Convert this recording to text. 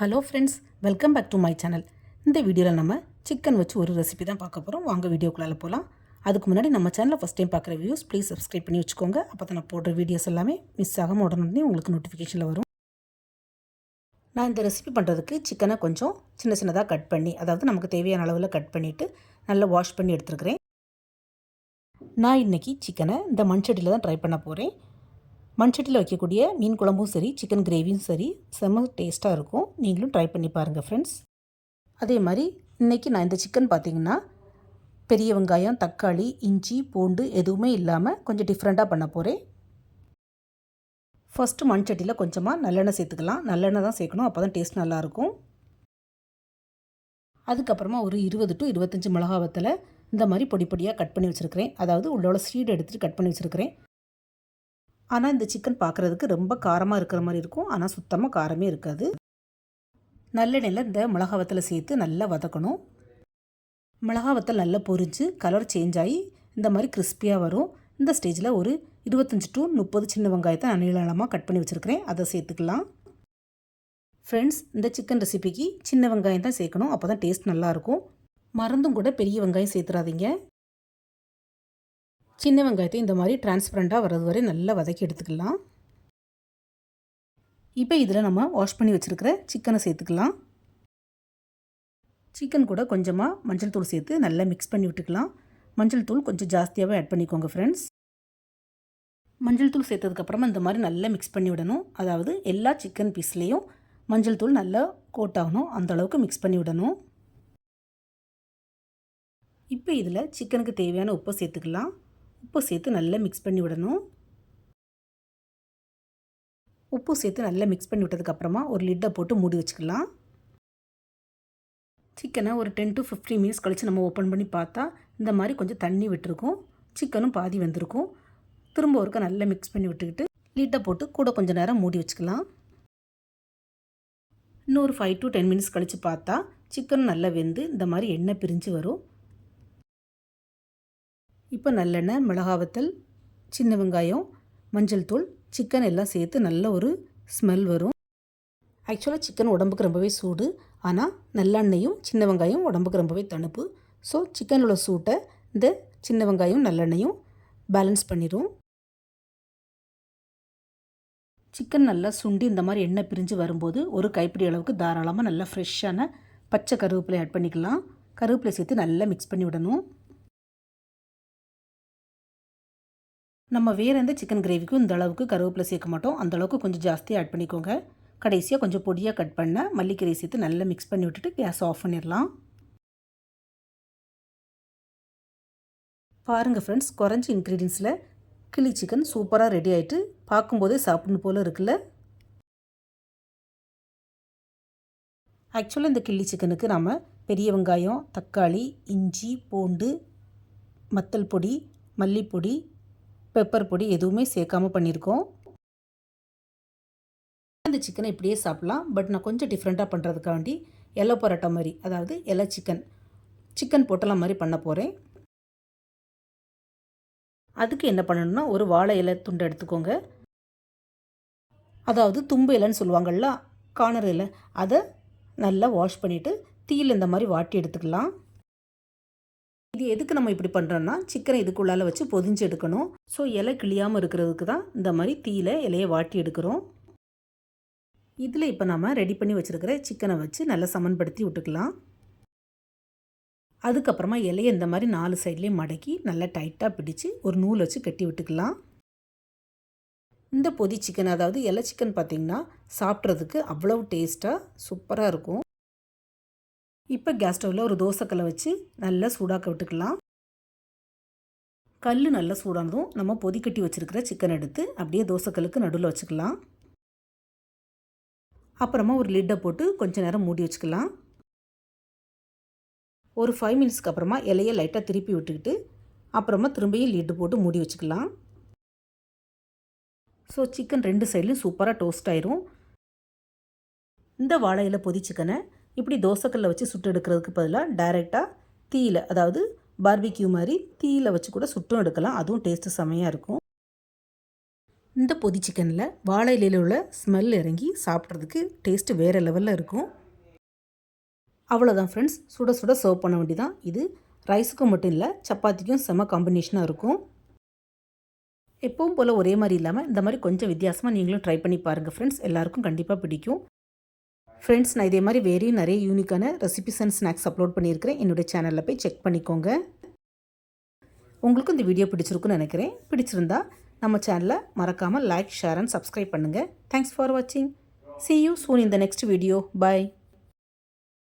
Hello friends welcome back to my channel. இந்த வீடியோவில் நம்ம சிக்கன் வச்சு ஒரு ரெசிபி தான் பார்க்க போகிறோம் வாங்க வீடியோக்குள்ளால போகலாம் அதுக்கு முன்னாடி நம்ம சேனலில் ஃபஸ்ட் டைம் பார்க்குற வியூஸ் ப்ளீஸ் சப்ஸ்கிரைப் பண்ணி வச்சுக்கோங்க. அப்போ தான் நான் போடுற வீடியோஸ் எல்லாமே மிஸ் ஆகாமல் உடனே உங்களுக்கு நோட்டிஃபிகேஷனில் வரும். நான் இந்த ரெசிபி பண்ணுறதுக்கு சிக்கனை கொஞ்சம் சின்ன சின்னதாக கட் பண்ணி அதாவது நமக்கு தேவையான அளவில் கட் பண்ணிவிட்டு நல்லா வாஷ் பண்ணி எடுத்துருக்கிறேன். நான் இன்றைக்கி சிக்கனை இந்த மண்சட்டியில் தான் ட்ரை பண்ண போகிறேன் மண்சட்டியில் வைக்கக்கூடிய மீன் குழம்பும் சரி சிக்கன் கிரேவியும் சரி செம்ம டேஸ்ட்டாக இருக்கும். நீங்களும் ட்ரை பண்ணி பாருங்கள் ஃப்ரெண்ட்ஸ் அதே மாதிரி இன்றைக்கி நான் இந்த சிக்கன் பார்த்திங்கன்னா பெரிய வெங்காயம் தக்காளி இஞ்சி பூண்டு எதுவுமே இல்லாமல் கொஞ்சம் டிஃப்ரெண்ட்டாக பண்ண போகிறேன் ஃபஸ்ட்டு மண் சட்டியில் கொஞ்சமாக நல்லெண்ணெய் சேர்த்துக்கலாம். நல்லெண்ணெய் தான் சேர்க்கணும் அப்போ தான் டேஸ்ட் நல்லாயிருக்கும் அதுக்கப்புறமா ஒரு இருபது டு இருபத்தஞ்சி மிளகா வத்தலை இந்த மாதிரி பொடி பொடியாக கட் பண்ணி வச்சுருக்கிறேன். அதாவது உள்ளோட சீடு எடுத்துகிட்டு கட் பண்ணி வச்சுருக்கிறேன். ஆனால் இந்த சிக்கன் பார்க்குறதுக்கு ரொம்ப காரமாக இருக்கிற மாதிரி இருக்கும். ஆனால் சுத்தமாக காரமே இருக்காது. நல்லெண்ணெயில் இந்த மிளகா வத்தலை சேர்த்து நல்லா வதக்கணும். மிளகா வத்தல் நல்லா பொரிஞ்சு கலர் சேஞ்ச் ஆகி இந்த மாதிரி கிறிஸ்பியாக வரும். இந்த ஸ்டேஜில் ஒரு இருபத்தஞ்சி டு முப்பது சின்ன வெங்காயத்தை நான் நீளமாக கட் பண்ணி வச்சுருக்கிறேன். அதை சேர்த்துக்கலாம். ஃப்ரெண்ட்ஸ் இந்த சிக்கன் ரெசிபிக்கு சின்ன வெங்காயம் தான் சேர்க்கணும். அப்போ தான் டேஸ்ட் நல்லாயிருக்கும் மறந்தும் கூட பெரிய வெங்காயம் சேர்த்துறாதீங்க. சின்ன வெங்காயத்தை இந்த மாதிரி டிரான்ஸ்பரண்ட்டாக வர்றது வரை நல்லா வதக்கி எடுத்துக்கலாம். இப்போ இதில் நம்ம வாஷ் பண்ணி வச்சுருக்கிற சிக்கனை சேர்த்துக்கலாம். சிக்கன் கூட கொஞ்சமாக மஞ்சள் தூள் சேர்த்து நல்லா மிக்ஸ் பண்ணி விட்டுக்கலாம். மஞ்சள் தூள் கொஞ்சம் ஜாஸ்தியாகவே ஆட் பண்ணிக்கோங்க ஃப்ரெண்ட்ஸ் மஞ்சள் தூள் சேர்த்ததுக்கப்புறமா இந்த மாதிரி நல்லா மிக்ஸ் பண்ணி விடணும். அதாவது எல்லா சிக்கன் பீஸ்லேயும் மஞ்சள் தூள் நல்லா கோட் ஆகணும். அந்த அளவுக்கு மிக்ஸ் பண்ணி விடணும். இப்போ இதில் சிக்கனுக்கு தேவையான உப்பை சேர்த்துக்கலாம். உப்பு சேர்த்து நல்லா மிக்ஸ் பண்ணி விடணும். உப்பு சேர்த்து நல்லா மிக்ஸ் பண்ணி விட்டதுக்கப்புறமா ஒரு லிட்டை போட்டு மூடி வச்சுக்கலாம். சிக்கனை ஒரு டென் டு ஃபிஃப்டீன் மினிட்ஸ் கழித்து நம்ம ஓப்பன் பண்ணி பார்த்தா இந்த மாதிரி கொஞ்சம் தண்ணி விட்டுருக்கும். சிக்கனும் பாதி வந்திருக்கும். திரும்ப ஒருக்க நல்லா மிக்ஸ் பண்ணி விட்டுக்கிட்டு லிட்டை போட்டு கூட கொஞ்சம் நேரம் மூடி வச்சுக்கலாம். இன்னும் ஒரு ஃபைவ் டு டென் மினிட்ஸ் கழித்து பார்த்தா சிக்கன் நல்லா வெந்து இந்த மாதிரி எண்ணெய் பிரிஞ்சு வரும். இப்போ நல்லெண்ணெய் மிளகாவத்தல் சின்ன வெங்காயம் மஞ்சள் தூள் சிக்கன் எல்லாம் சேர்த்து நல்ல ஒரு ஸ்மெல் வரும். ஆக்சுவலாக சிக்கன் உடம்புக்கு ரொம்பவே சூடு. ஆனால் நல்லெண்ணெயும் சின்ன வெங்காயம் உடம்புக்கு ரொம்பவே தணுப்பு. ஸோ சிக்கனோட சூட்டை இந்த சின்ன வெங்காயம் நல்லெண்ணெயும் பேலன்ஸ் பண்ணிடும் சிக்கன் நல்லா சுண்டி இந்த மாதிரி எண்ணெய் பிரிஞ்சு வரும்போது ஒரு கைப்பிடி அளவுக்கு தாராளமாக நல்லா ஃப்ரெஷ்ஷான பச்சை கருவேப்பிலை ஆட் பண்ணிக்கலாம். கருவேப்பிலை சேர்த்து நல்லா மிக்ஸ் பண்ணி விடணும். நம்ம வேறு எந்த சிக்கன் கிரேவிக்கும் இந்த அளவுக்கு கருவேப்பிலை சேர்க்க மாட்டோம். அந்த அளவுக்கு கொஞ்சம் ஜாஸ்தியாக ஆட் பண்ணிக்கோங்க. கடைசியாக கொஞ்சம் பொடியாக கட் பண்ண மல்லிக்கீரை சேர்த்து நல்லா மிக்ஸ் பண்ணி விட்டுட்டு கேஸ் ஆஃப் பண்ணிடலாம். பாருங்கள் ஃப்ரெண்ட்ஸ் குறைஞ்ச இன்க்ரீடியன்ஸில் கிளி சிக்கன் சூப்பராக ரெடி ஆகிட்டு பார்க்கும்போதே சாப்பிடணும் போல் இருக்குல்ல? ஆக்சுவலாக இந்த கிள்ளி சிக்கனுக்கு நாம் பெரிய வெங்காயம் தக்காளி இஞ்சி பூண்டு மத்தல் பொடி மல்லிப்பொடி பெப்பர் பொடி எதுவுமே சேர்க்காமல் பண்ணியிருக்கோம். அந்த சிக்கனை இப்படியே சாப்பிட்லாம். பட் நான் கொஞ்சம் டிஃப்ரெண்ட்டாக பண்ணுறதுக்காண்டி எல்லோ பரோட்டா மாதிரி அதாவது எலை சிக்கன் சிக்கன் பொட்டலாம் மாதிரி பண்ண போகிறேன் அதுக்கு என்ன பண்ணணும்னா ஒரு வாழை இலை துண்டை எடுத்துக்கோங்க. அதாவது தும்பு இலைன்னு சொல்லுவாங்கள்ல காணர் இலை அதை நல்லா வாஷ் பண்ணிவிட்டு தீயில் இந்த மாதிரி வாட்டி எடுத்துக்கலாம். இது எதுக்கு நம்ம இப்படி பண்ணுறோன்னா சிக்கனை இதுக்குள்ளால் வச்சு பொதிஞ்சு எடுக்கணும். ஸோ இலை கிளியாமல் இருக்கிறதுக்கு தான் இந்த மாதிரி தீயில் இலையை வாட்டி எடுக்கிறோம். இதில் இப்போ நம்ம ரெடி பண்ணி வச்சுருக்கிற சிக்கனை வச்சு நல்லா சமன்படுத்தி விட்டுக்கலாம். அதுக்கப்புறமா இலையை இந்த மாதிரி நாலு சைட்லேயும் மடக்கி நல்லா டைட்டாக பிடிச்சி ஒரு நூல் வச்சு கட்டி விட்டுக்கலாம். இந்த பொதி சிக்கன் அதாவது இலை சிக்கன் பார்த்திங்கன்னா சாப்பிட்றதுக்கு அவ்வளவு டேஸ்ட்டாக சூப்பராக இருக்கும். இப்போ கேஸ் ஸ்டவ்வில் ஒரு தோசைக்கல்லை வச்சு நல்லா சூடாக்க விட்டுக்கலாம். கல் நல்லா சூடானதும் நம்ம பொதிக்கட்டி வச்சுருக்கிற சிக்கன் எடுத்து அப்படியே தோசைக்கல்லுக்கு நடுவில் வச்சுக்கலாம். அப்புறமா ஒரு லிட்டை போட்டு கொஞ்ச நேரம் மூடி வச்சுக்கலாம். ஒரு ஃபைவ் மினிட்ஸ்க்கு அப்புறமா இலையை லைட்டாக திருப்பி விட்டுக்கிட்டு அப்புறமா திரும்பியும் லிட்டு போட்டு மூடி வச்சுக்கலாம். ஸோ சிக்கன் ரெண்டு சைட்லையும் சூப்பராக டோஸ்ட் ஆயிரும். இந்த வாழை பொதி சிக்கனை இப்படி தோசைக்கல்லை வச்சு சுட்டு எடுக்கிறதுக்கு பதிலாக டைரெக்டாக தீயில் அதாவது பார்பிக்யூ மாதிரி தீயில் வச்சு கூட சுட்டும் எடுக்கலாம். அதுவும் டேஸ்ட்டு செம்மையாக இருக்கும். இந்த பொதி சிக்கனில் வாழை இலையில் உள்ள ஸ்மெல் இறங்கி சாப்பிட்றதுக்கு டேஸ்ட்டு வேறு லெவலில் இருக்கும். அவ்வளோதான் ஃப்ரெண்ட்ஸ் சுட சுட சர்வ் பண்ண வேண்டியதான் இது ரைஸுக்கும் மட்டும் இல்லை சப்பாத்திக்கும் செம காம்பினேஷனாக இருக்கும். எப்பவும் போல் ஒரே மாதிரி இல்லாமல் இந்த மாதிரி கொஞ்சம் வித்தியாசமாக நீங்களும் ட்ரை பண்ணி பாருங்கள் ஃப்ரெண்ட்ஸ் எல்லாருக்கும் கண்டிப்பாக பிடிக்கும். ஃப்ரெண்ட்ஸ் நான் இதே மாதிரி வேறையும் நிறைய யூனிக்கான ரெசிபிஸ் அண்ட் ஸ்நாக்ஸ் அப்லோட் பண்ணியிருக்கிறேன். என்னுடைய சேனலில் போய் செக் பண்ணிக்கோங்க. உங்களுக்கும் இந்த வீடியோ பிடிச்சிருக்குன்னு நினைக்கிறேன். பிடிச்சிருந்தா நம்ம சேனலை மறக்காமல் லைக் ஷேர் அண்ட் சப்ஸ்கிரைப் பண்ணுங்கள் தேங்க்ஸ் ஃபார் வாட்சிங் சி யூ சூன் இந்த நெக்ஸ்ட் வீடியோ video.